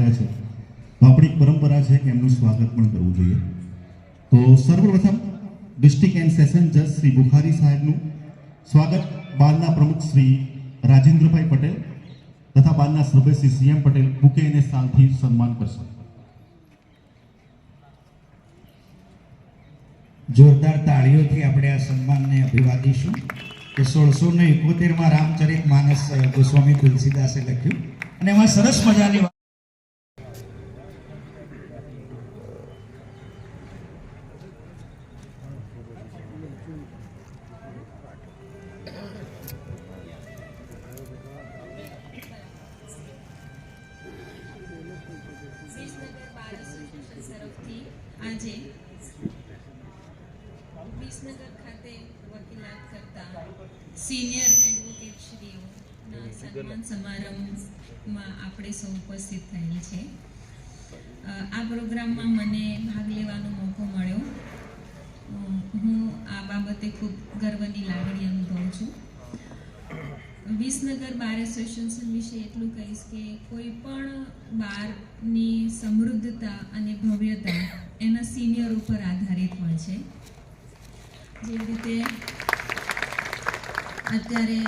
પધાર્યા છે. તો આપણી પરંપરા છે કે એમનું સ્વાગત પણ કરવું જોઈએ. તો સર્વપ્રથમ ડિસ્ટ્રિક્ટ એન્ડ સેશન જજ શ્રી બુખારી સાહેબનું સ્વાગત બારના પ્રમુખ શ્રી રાજેન્દ્રભાઈ પટેલ તથા બારના સભ્ય શ્રી સીએમ પટેલ બુકે અને સાલથી સન્માન કરશે. જોરદાર તાળીઓથી આપણે આ સન્માનને અભિવાદીશું. કે સોળસો ને એકોતેરમાં રામચરિત માનસ ગોસ્વામી તુલસીદાસે લખ્યું. અને એમાં સરસ મજાની વિસનગર ખાતે વકીલાત કરતા સિનિયર એડવોકેટ શ્રીઓના સન્માન સમારંભમાં આપણે સૌ ઉપસ્થિત થયેલ છે. આ પ્રોગ્રામમાં મને ભાગ લેવાનો મોકો મળ્યો. હું આ બાબતે ખૂબ ગર્વની લાગણી અનુભવું છું. વિસનગર બાર એસોસિએશન વિશે એટલું કહીશ કે કોઈ પણ બારની સમૃદ્ધતા અને ભવ્યતા એના સિનિયર ઉપર આધારિત હોય છે. જે રીતે અત્યારે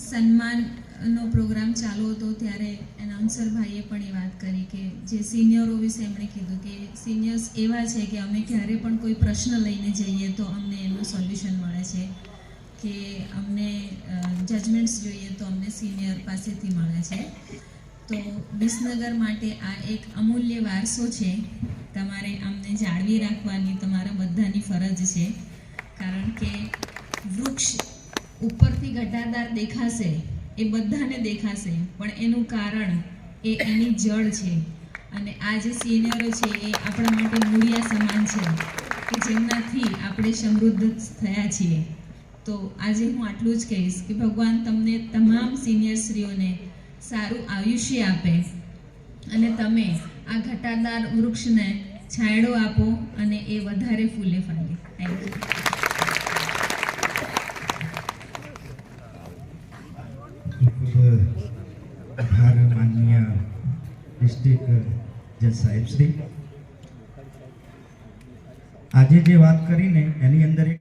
સન્માનનો પ્રોગ્રામ ચાલુ હતો, ત્યારે એનાઉન્સર ભાઈએ પણ એ વાત કરી કે જે સિનિયરો વિશે એમણે કીધું કે સિનિયર્સ એવા છે કે અમે ક્યારે પણ કોઈ પ્રશ્ન લઈને જઈએ તો અમને એનું સોલ્યુશન મળે છે. કે અમને જજમેન્ટ્સ જોઈએ તો અમને સિનિયર પાસેથી મળે છે. તો વિસનગર માટે આ એક અમૂલ્ય વારસો છે. તમારે અમને જાળવી રાખવાની તમારા બધાની ફરજ છે. કારણ કે વૃક્ષ ઉપરથી ઘટાદાર દેખાશે, એ બધાને દેખાશે, પણ એનું કારણ એ એની જળ છે. અને આ જે સિનિયરો છે એ આપણા માટે મૂળિયા સમાન છે, કે જેમનાથી આપણે સમૃદ્ધ થયા છીએ. તો આજે હું આટલું જ કહીશ કે ભગવાન તમને તમામ સિનિયરશ્રીઓને સારું આયુષ્ય આપે અને તમે આ ઘટાદાર વૃક્ષને છાંયડો આપો અને એ વધારે ફૂલે ફાલે થેન્ક યુ આભાર માન્ય ડિસ્ટ્રિક્ટ જજ સાહેબશ્રી આજે જે વાત કરીને એની અંદર એક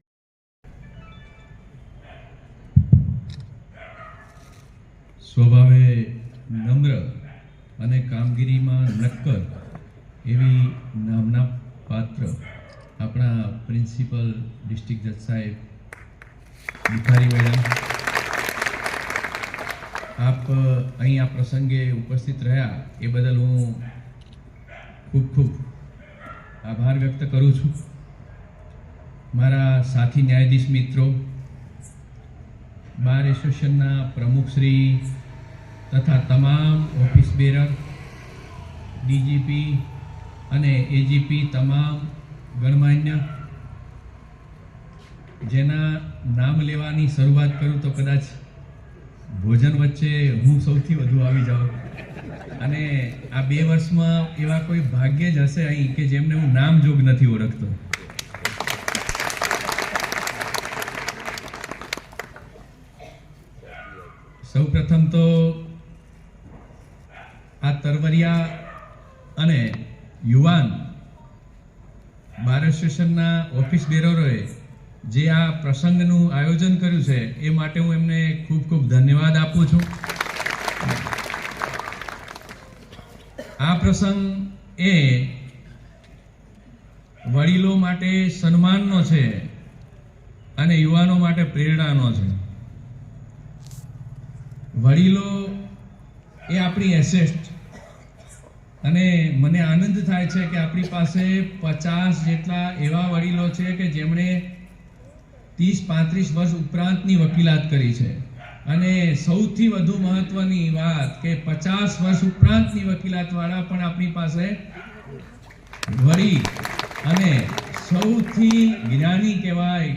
સ્વભાવે નમ્ર અને કામગીરીમાં નક્કર એવી નામના પાત્ર આપણા પ્રિન્સિપલ ડિસ્ટ્રિક્ટ જજ સાહેબ ભિખારી મેડમ. આપ અહીં આ પ્રસંગે ઉપસ્થિત રહ્યા એ બદલ હું ખૂબ ખૂબ આભાર વ્યક્ત કરું છું. મારા સાથી ન્યાયાધીશ મિત્રો, બાર એસોસિએશનના પ્રમુખશ્રી તથા તમામ ઓફિસ બેરર, ડીજીપી અને એજીપી તમામ ગણમાન્ય, જેના નામ લેવાની શરૂઆત કરું તો કદાચ ભોજન વચ્ચે હું સૌથી વધુ આવી જાઉં. અને આ બે વર્ષમાં એવા કોઈ ભાગ્ય જ હશે અહીં કે જેમને હું નામ જોગ નથી ઓળખતો. સૌ પ્રથમ તો આ તરવરિયા અને યુવાન બાર એસોસિએશનના ઓફિસ બેરરોએ જે આ પ્રસંગનું આયોજન કર્યું છે, એ માટે હું એમને ખૂબ ખૂબ ધન્યવાદ આપું છું. આ પ્રસંગ એ વડીલો માટે સન્માનનો છે અને યુવાનો માટે પ્રેરણાનો છે. વડીલો એ આપણી એસેસ્ટ. અને મને આનંદ થાય છે કે આપણી પાસે પચાસ જેટલા એવા વડીલો છે કે જેમણે ત્રીસ પાંત્રીસ વર્ષ ઉપરાંતની વકીલાત કરી છે. અને સૌથી વધુ મહત્વની વાત કે પચાસ વર્ષ ઉપરાંતની વકીલાતવાળા પણ આપણી પાસે વળી અને સૌથી જ્ઞાની કહેવાય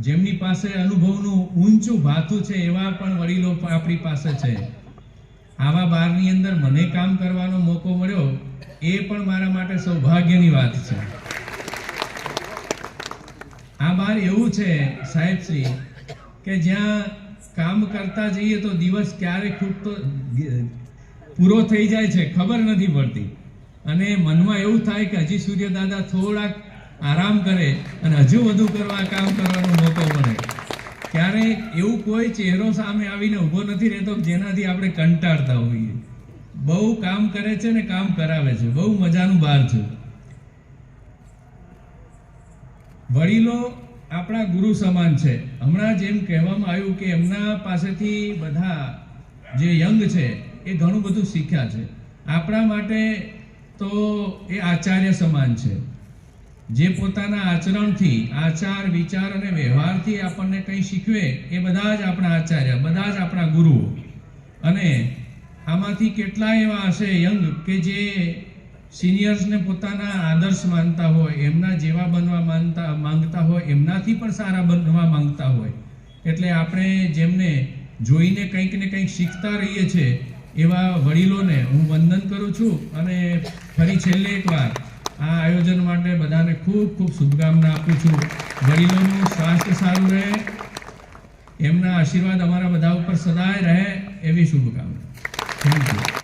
જેમની પાસે અનુભવનું ઊંચું ભાથું છે એવા પણ વડીલો આપણી પાસે છે. આવા બારની અંદર મને કામ કરવાનો મોકો મળ્યો એ પણ મારા માટે સૌભાગ્યની વાત છે. આ બાર એવું છે સાહેબશ્રી કે જ્યાં કામ કરતા જઈએ તો દિવસ ક્યારે ખૂટતો પૂરો થઈ જાય છે, ખબર નથી પડતી. અને મનમાં એવું થાય કે હજી સૂર્ય દાદા થોડાક આરામ કરે અને હજુ વધુ કરવા કામ કરવાનો મોકો મળે. ક્યારે એવું કોઈ ચહેરો સામે આવીને ઊભો નથી રહેતો જેનાથી આપણે કંટાળતા હોઈએ. બહુ કામ કરે છે ને કામ કરાવે છે. બહુ મજાનું બહાર છે. વડીલો આપણા ગુરુ સમાન છે. હમણાં જેમ કહેવામાં આવ્યું કે એમના પાસેથી બધા જે યંગ છે, એ ઘણું બધું શીખ્યા છે. આપણા માટે તો એ આચાર્ય સમાન છે. જે પોતાના આચરણથી, આચાર, વિચાર અને વ્યવહારથી આપણને કંઈ શીખવે, એ બધા જ આપણા આચાર્ય, બધા જ આપણા ગુરુઓ. અને આમાંથી કેટલા એવા હશે યંગ કે જે સિનિયર્સને પોતાના આદર્શ માનતા હોય, એમના જેવા બનવા માનતા, માંગતા હોય, એમનાથી પણ સારા બનવા માંગતા હોય. એટલે આપણે જેમને જોઈને કંઈક ને કંઈક શીખતા રહીએ છીએ એવા વડીલોને હું વંદન કરું છું અને ફરી છેલ્લે એકવાર આ આયોજન માટે બધાને ખૂબ ખૂબ શુભકામના આપું છું. વડીલોનું સ્વાસ્થ્ય સારું રહે, એમના આશીર્વાદ અમારા બધા ઉપર સદાય રહે, એવી શુભકામના. થેન્ક યુ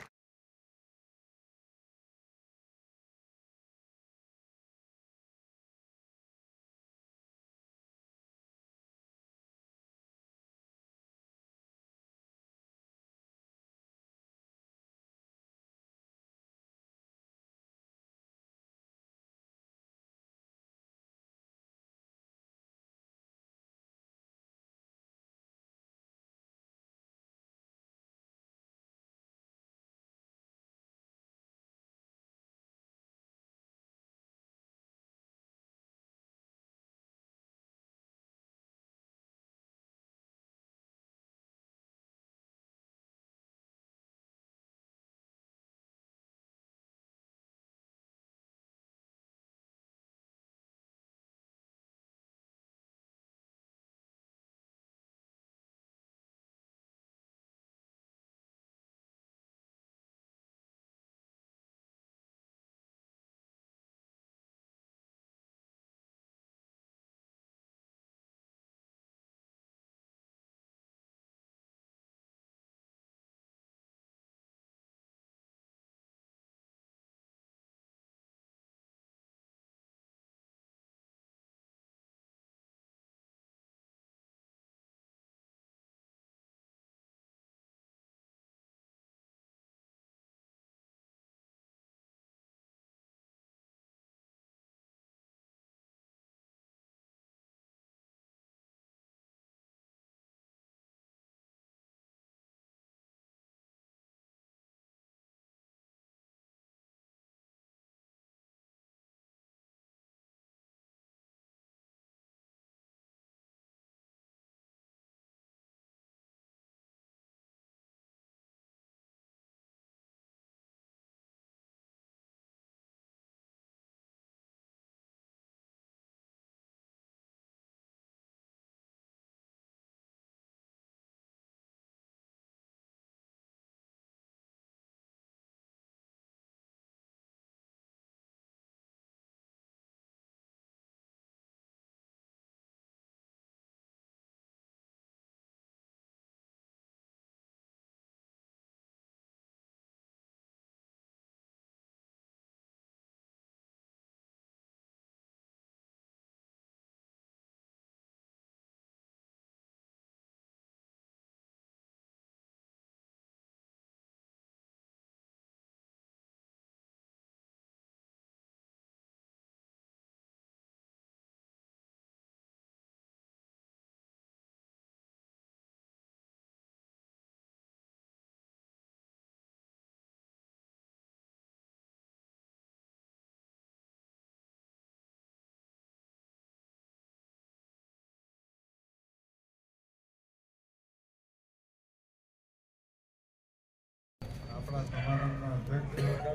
આપણા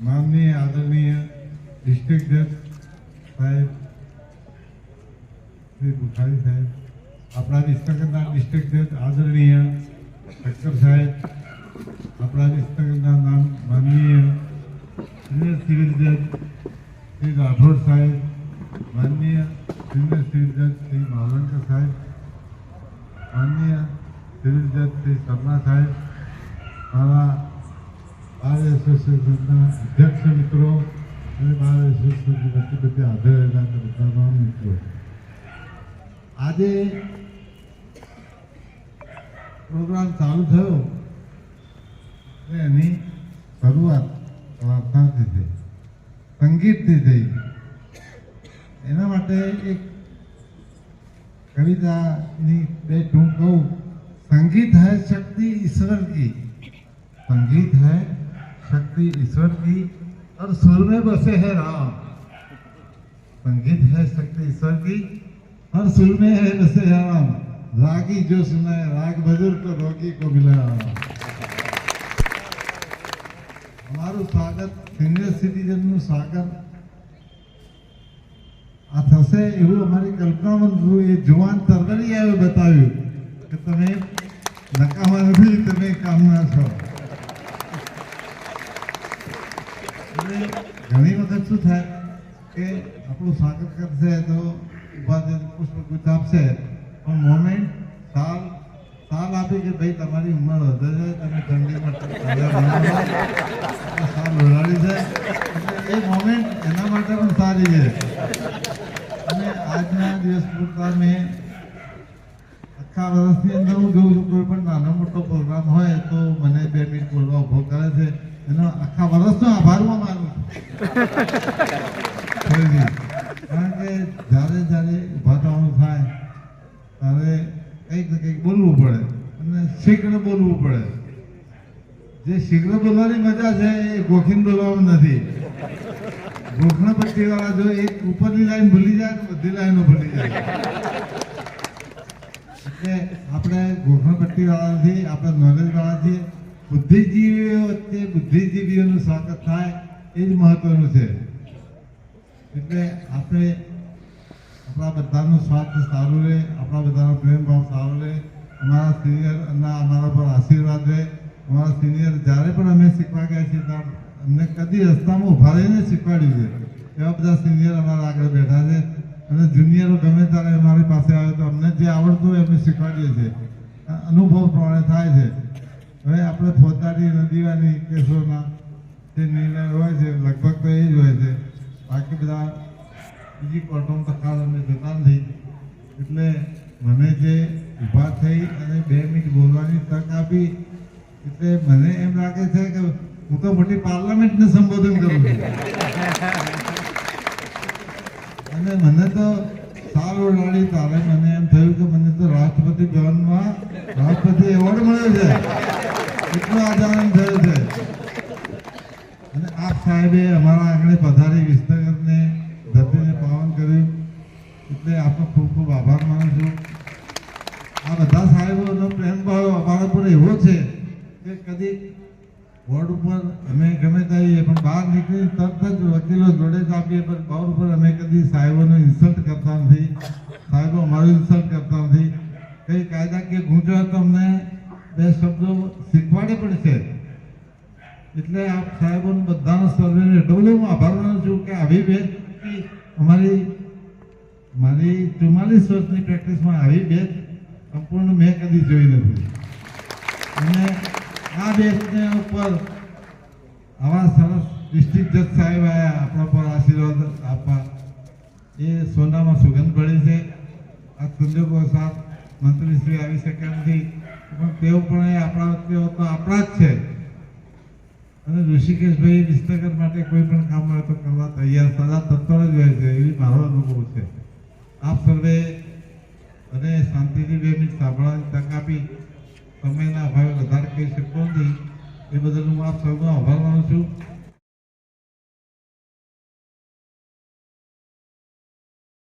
માનનીય આદરણીય ડિસ્ટ્રિક્ટ જજ સાહેબ, શ્રી બુખારી સાહેબ, આપણા વિસનગરના ડિસ્ટ્રિક્ટ જજ આદરણીય ઠક્કર સાહેબ, આપણા વિસનગરના નામ માનનીય સિનિયર સિવિલ જજ શ્રી રાઠોડ સાહેબ, માનનીય સિનિયર સિવિલ જજ શ્રી માવલંકર સાહેબ માનનીય સિવિલ જજ શ્રી શર્મા સાહેબ, મારા બાર એસોસિએશનના અધ્યક્ષ મિત્રો અને બાર એસોસિએશનની વચ્ચે બધી હાજર રહેલા તમામ મિત્રો. આજે પ્રોગ્રામ ચાલુ થયો અને એની શરૂઆત પ્રાર્થનાથી થઈ, સંગીતથી થઈ. એના માટે એક कविता બે ટૂંક संगीत है शक्ति ईश्वर की। संगीत है शक्ति ईश्वर की, और सुर में बसे है राम। संगीत है शक्ति ईश्वर की, और सुर में है बसे है राम। रागी जो सुना है राग बजुर्ग को रोगी को मिला हमारू स्वागत सीनियर सिटीजन स्वागत થશે એવું અમારી કલ્પનામાં નહોતું. એ જુવાન તરવરિયાએ બતાવ્યું કે તમે નકામા નથી, તમે કામના છો એટલે ઘણી વખત શું થાય કે આપણું સ્વાગત કરશે તો ઊભા થઈને પુષ્પગુચ્છ આપશે, પણ મોમેન્ટ સાલ સાલ આપી કે ભાઈ તમારી ઉંમર વધે છે, તમે ઠંડીમાં સાલ ઓળાડી છે એટલે એ મોમેન્ટ એના માટે પણ સારી છે આજના દિવસ પૂરતા મેં આખા વર્ષની અંદર હું જોઉં છું, કોઈ પણ નાનો મોટો પ્રોગ્રામ હોય તો મને બે મિનિટ બોલવા ઊભો કરે છે. એનો આખા વર્ષનો આભાર હું માનું કારણ કે જ્યારે જ્યારે ઊભા થવાનું થાય, ત્યારે કંઈક ને કંઈક બોલવું પડે અને શીઘ્ર બોલવું પડે. જે શીઘ્ર બોલવાની મજા છે એ ગોખીને બોલવાનું નથી. ઘોષણા પટ્ટી વાળા જો એક ઉપરની લાઈન ભૂલી જાય તો બધી લાઈનો ભૂલી જાય. એટલે આપણે ઘોષણા પટ્ટી વાળા આપણે નોલેજ વાળાથી બુદ્ધિજીવીઓ વચ્ચે બુદ્ધિજીવીઓનું સ્વાગત થાય એ જ મહત્વનું છે. એટલે આપણે આપણા બધાનું સ્વાસ્થ્ય સારું રહે, આપણા બધાનો પ્રેમ ભાવ સારો રહે. અમારા સિનિયરના અમારા પર આશીર્વાદ રહે. અમારા સિનિયર જ્યારે પણ અમે શીખવા ગયા છીએ ત્યારે અમને કદી રસ્તામાં ઊભા રહીને શીખવાડ્યું છે. એવા બધા સિનિયર અમારા આગળ બેઠા છે. અને જુનિયરો ગમે ત્યારે અમારી પાસે આવે તો અમને જે આવડતું હોય અમે શીખવાડીએ છીએ. અનુભવ પ્રમાણે થાય છે. હવે આપણે ફોજદારી નદીવાની કેસોના જે નિર્ણય હોય છે, લગભગ તો એ જ હોય છે. બાકી બધા બીજી કોર્ટોમાં તકાર અમે જતા નથી. એટલે મને જે ઊભા થઈ અને બે મિનિટ બોલવાની તક આપી, એટલે મને એમ લાગે છે કે હું તો મોટી પાર્લામેન્ટને સંબોધન કરું છું અને મને તો સાલ ઓળાડી તારે મને એમ થયું કે મને તો રાષ્ટ્રપતિ ભવનમાં રાષ્ટ્રપતિ એવોર્ડ મળ્યો છે એટલો આજ આનંદ થયો છે અને આપ સાહેબે અમારા આંગણે પધારી વિસ્તરને ધરતીને પાવન કર્યું એટલે આપનો ખૂબ ખૂબ આભાર માનું છું આ બધા સાહેબોનો પ્રેમ ભાવ અમારા પર એવો છે કે કદી બોર્ડ ઉપર અમે ગમે ત્યાં પણ બહાર નીકળી તરત જ વકીલો જોડે જ આપીએ પણ બોર્ડ ઉપર અમે કદી સાહેબોનો ઇન્સલ્ટ કરતા નથી સાહેબો અમારું ઇન્સલ્ટ કરતા નથી કઈ કાયદાકીય ગૂંચો હોય તો અમને બે શબ્દો શીખવાડે પણ છે. એટલે આપ સાહેબોનો બધાનો સર્વે એટલો હું આભાર માનું છું કે આવી બેચ અમારી, મારી ચુમ્માલીસ વર્ષની પ્રેક્ટિસમાં આવી બેચ સંપૂર્ણ મેં કદી જોઈ નથી. અને આ બેચને ઉપર આવા સરસ ડિસ્ટ્રિક્ટ જજ સાહેબ આવ્યા આપણા પર આશીર્વાદ આપવા. એ સોનામાં સુગંધ પડે છે. આ સંજોગો સાથ મંત્રીશ્રી આવી શક્યા નથી. તેઓ પણ એ આપણા તેઓ તો આપણા જ છે. અને ઋષિકેશભાઈ વિસ્તકર માટે કોઈ પણ કામ હોય તો કરવા તૈયાર સદા તત્પર જ હોય છે, એવી મારો અનુભવ છે. આપ સર્વે અને શાંતિથી બે મિનિટ સાંભળવાની તક આપી. સમયના અભાવે વધારે કહી શકતો નથી એ બદલ હું આપ સૌનો આભાર માનું છું.